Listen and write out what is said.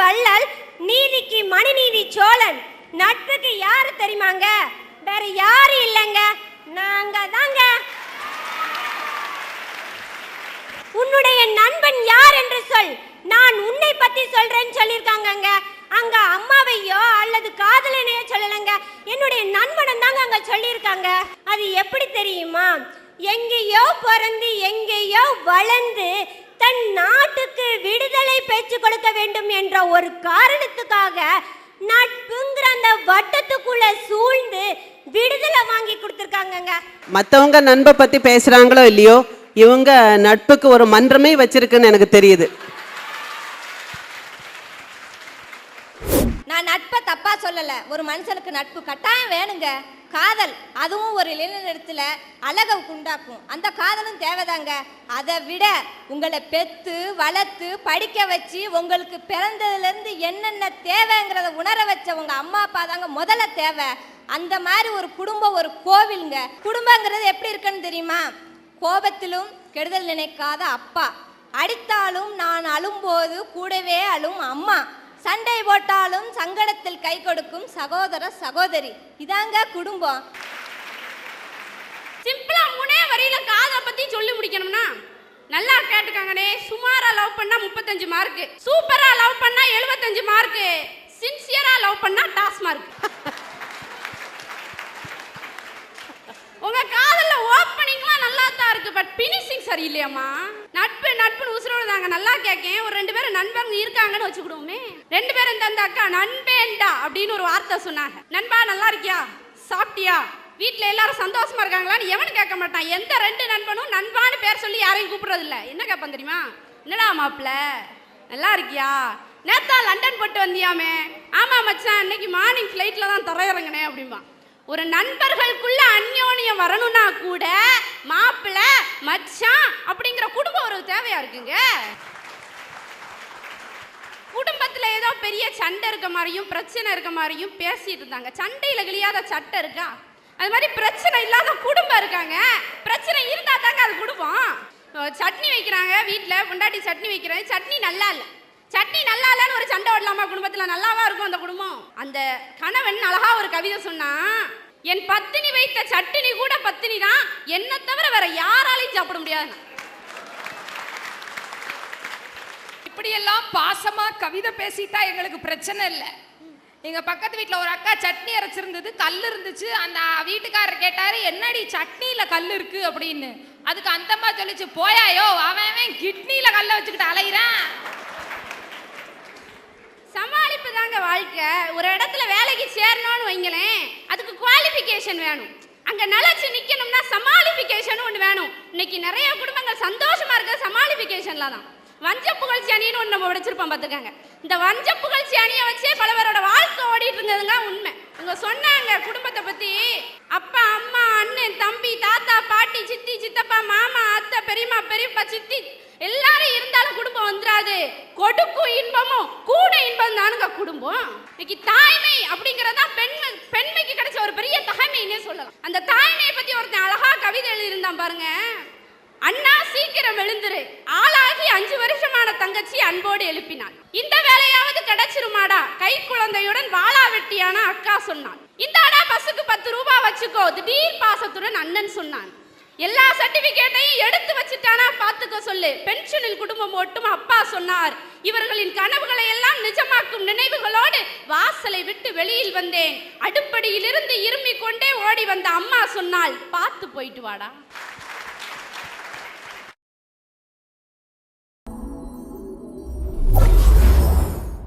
வள்ளல் நீதிக்கு மணிநீதி சோழன். நட்புக்கு யாரு தெரியுமாங்க? வேற யாரும் இல்லைங்க? நாங்க தாங்க உன்னுடைய நண்பன் யார் என்று சொல். நான் உன்னை பத்தி சொல்றேன்னு சொல்லியிருக்காங்கங்க. அங்க அம்மாவையோ அல்லது காதலனையோ சொல்லலைங்க. என்னுடைய நண்பனும் தாங்க அங்க சொல்லியிருக்காங்க. அது எப்படி தெரியுமா? எங்கேயோ பிறந்து எங்கேயோ வளர்ந்து தன் நாட்டுக்கு விடுதலை பேச்சு கொடுக்க வேண்டும் என்ற ஒரு காரணத்துக்காக நட்புங்கிற அந்த வட்டத்துக்குள்ள சூழ்ந்து விடுதலை வாங்கி கொடுத்துருக்காங்கங்க. மற்றவங்க நண்பை பற்றி பேசுகிறாங்களோ இல்லையோ இவங்க நட்புக்கு ஒரு மன்றமே வச்சிருக்குன்னு எனக்கு தெரியுது. நான் நட்பை தப்பா சொல்லலை. ஒரு மனுஷனுக்கு நட்பு கட்டாயம் வேணுங்க. காதல் அதுவும் ஒரு இளைஞரிடத்துல அழகை உண்டாக்கும். அந்த காதலும் தேவைதாங்க. அதை விட உங்களை பெத்து வளர்த்து படிக்க வச்சு உங்களுக்கு பிறந்ததுலேருந்து என்னென்ன தேவைங்கிறத உணர வச்ச உங்க அம்மா அப்பா தாங்க முதல்ல தேவை. அந்த மாதிரி ஒரு குடும்பம் ஒரு கோவிலுங்க. குடும்பங்கிறது எப்படி இருக்குன்னு தெரியுமா? கோபத்திலும் கெடுதல் நினைக்காத அப்பா. அடித்தாலும் நான் அழும்போது கூடவே அழும் அம்மா. சண்டை போட்டாலும் சங்கடத்தில் கை கொடுக்கும் சகோதர சகோதரி. இதாங்க குடும்பம். சிம்பிளா மூணே வரியில காதை பத்தி சொல்லி முடிக்கணும்னா நல்லா கேட்டுக்காங்கனே சுமாரா லவ் பண்ணா முப்பத்தஞ்சு மார்க் சூப்பரா லவ் பண்ணா எழுபத்தஞ்சு மார்க் சின்சியரா லவ் பண்ணா டாஸ் மார்க் சரியில்லையாம்மா. நட்பு நட்புன்னு உசுரோட தாங்க. நல்லா கேட்கேன் ஒரு ரெண்டு பேரும் நண்பர்கள் இருக்காங்கன்னு வச்சுக்கிடுவோமே. ரெண்டு பேரும் தந்த அக்கா நண்பேண்டா அப்படின்னு ஒரு வார்த்தை சொன்னாங்க. நண்பா நல்லா இருக்கியா? சாப்பிட்டியா? வீட்டில் எல்லாரும் சந்தோஷமா இருக்காங்களான்னு எவனும் கேட்க மாட்டான். எந்த ரெண்டு நண்பனும் நண்பான்னு பேர் சொல்லி யாரையும் கூப்பிடுறது இல்ல என்ன கேட்பான் தெரியுமா? என்னடா மாப்பிள்ள? நல்லா இருக்கியா? நேத்தா லண்டன் போட்டு வந்தியாமே. ஆமா மச்சான். இன்னைக்கு மார்னிங் ஃப்ளைட்டில் தான் தரையிறங்கினேன் அப்படிம்பான். ஒரு நண்பர்களுக்குள்ள அந்யோன்யம் வரணும்னா கூட மாப்பிள்ள மச்சான் அப்படிங்கிற குடும்ப உறவு தேவையா இருக்குங்க? குடும்பத்தில் ஏதோ பெரிய சண்டை இருக்க மாதிரியும் பிரச்சனை இருக்க மாதிரியும் பேசிட்டு இருந்தாங்க. சண்டையில் கிளியாத சட்டை இருக்கா? அது மாதிரி பிரச்சனை இல்லாத குடும்பம் இருக்காங்க. பிரச்சனை இருந்தால் தாங்க அது குடும்பம். சட்னி வைக்கிறாங்க வீட்டில் பொண்டாட்டி சட்னி வைக்கிறாங்க. சட்னி நல்லா இல்லை. சட்னி நல்லா இல்லைன்னு ஒரு சண்டை ஓடலாமா குடும்பத்தில்? நல்லாவா இருக்கும் அந்த குடும்பம்? அந்த கணவன் அழகா ஒரு கவிதை சொன்னா என் பத்தினி வைத்த சட்டினி கூட பத்தினி தான் என்ன தவிர வேற யாராலையும் சாப்பிட முடியாது. இப்படியெல்லாம் பாசமா கவிதை பேசிட்டா எங்களுக்கு பிரச்சனை இல்லை. எங்க பக்கத்து வீட்டில் ஒரு அக்கா சட்னி அரைச்சிருந்தது கல் இருந்துச்சு. அந்த வீட்டுக்காரர் கேட்டாரு என்னடி சட்னியில கல் இருக்கு? அப்படின்னு. அதுக்கு அந்தம்மா சொல்லிச்சு போயாயோ அவன் அவன் கிட்னில கல்ல வச்சுக்கிட்டு அலையிறான் சமாளிப்பு தாங்க வாழ்க்கை ஒரு இடத்துல வேலைக்கு சேரணும்னு வைங்களேன் அதுக்கு குவாலிஃபிகேஷன் வேணும். அங்க நிலச்சி நிக்கணும்னா சமாளிஃபிகேஷன் ஒன்று வேணும். இன்னைக்கு நிறைய குடும்பங்கள் சந்தோஷமா இருக்க சமாளிஃபிகேஷன்ல தான். வஞ்ச புகழ்ச்சி அணின்னு ஒன்று நம்ம வச்சிருப்போம் பார்த்துக்காங்க. இந்த வஞ்ச புகழ்ச்சி அணியை வச்சே பலவரோட வாழ்க்கை ஓடிட்டு இருந்ததுங்க உண்மை. இவங்க சொன்னாங்க குடும்பத்தை பத்தி அப்பா அம்மா அண்ணன் தம்பி தாத்தா பாட்டி சித்தி சித்தப்பா மாமா அத்தை பெரியம்மா பெரியப்பா சித்தி எல்லாரும் இருந்தாலும் குடும்பம் வந்துடாது கொடுக்கும் இன்பமும் கூட இன்பம் தானுங்க குடும்பம். இன்னைக்கு தாய்மை அப்படிங்கறதா பெண்மை பெண்மைக்கு கிடைச்ச ஒரு பெரிய தகைமைன்னே சொல்லலாம். அந்த தாய்மையை பத்தி ஒருத்தன் அழகா கவிதை எழுதியிருந்தான் பாருங்க. அண்ணா சீக்கிரம் எழுந்துரு. ஆளாகி அஞ்சு வருஷமான தங்கச்சி அன்போடு எழுப்பினாள். இந்த வேலையாவது கிடைச்சிருமாடா? கை குழந்தையுடன் வாளா வெட்டியான அக்கா சொன்னான். இந்தாடா பஸ்ஸுக்கு பத்து ரூபாய் வச்சுக்கோ. திடீர் பாசத்துடன் அண்ணன் சொன்னான். எல்லா சர்டிபிகேட்டையும் எடுத்து வச்சுட்டானா? பார்த்துக்க சொல்லு. பென்ஷனில் குடும்பம் ஓட்டும் அப்பா சொன்னார். இவர்களின் கனவுகளை எல்லாம் நிஜமாக்கும் நினைவுகளோடு வாசலை விட்டு வெளியில் வந்தேன். அடுப்படியிலிருந்து இருமிக் கொண்டே ஓடி வந்த அம்மா சொன்னால் பார்த்து போயிட்டு வாடா.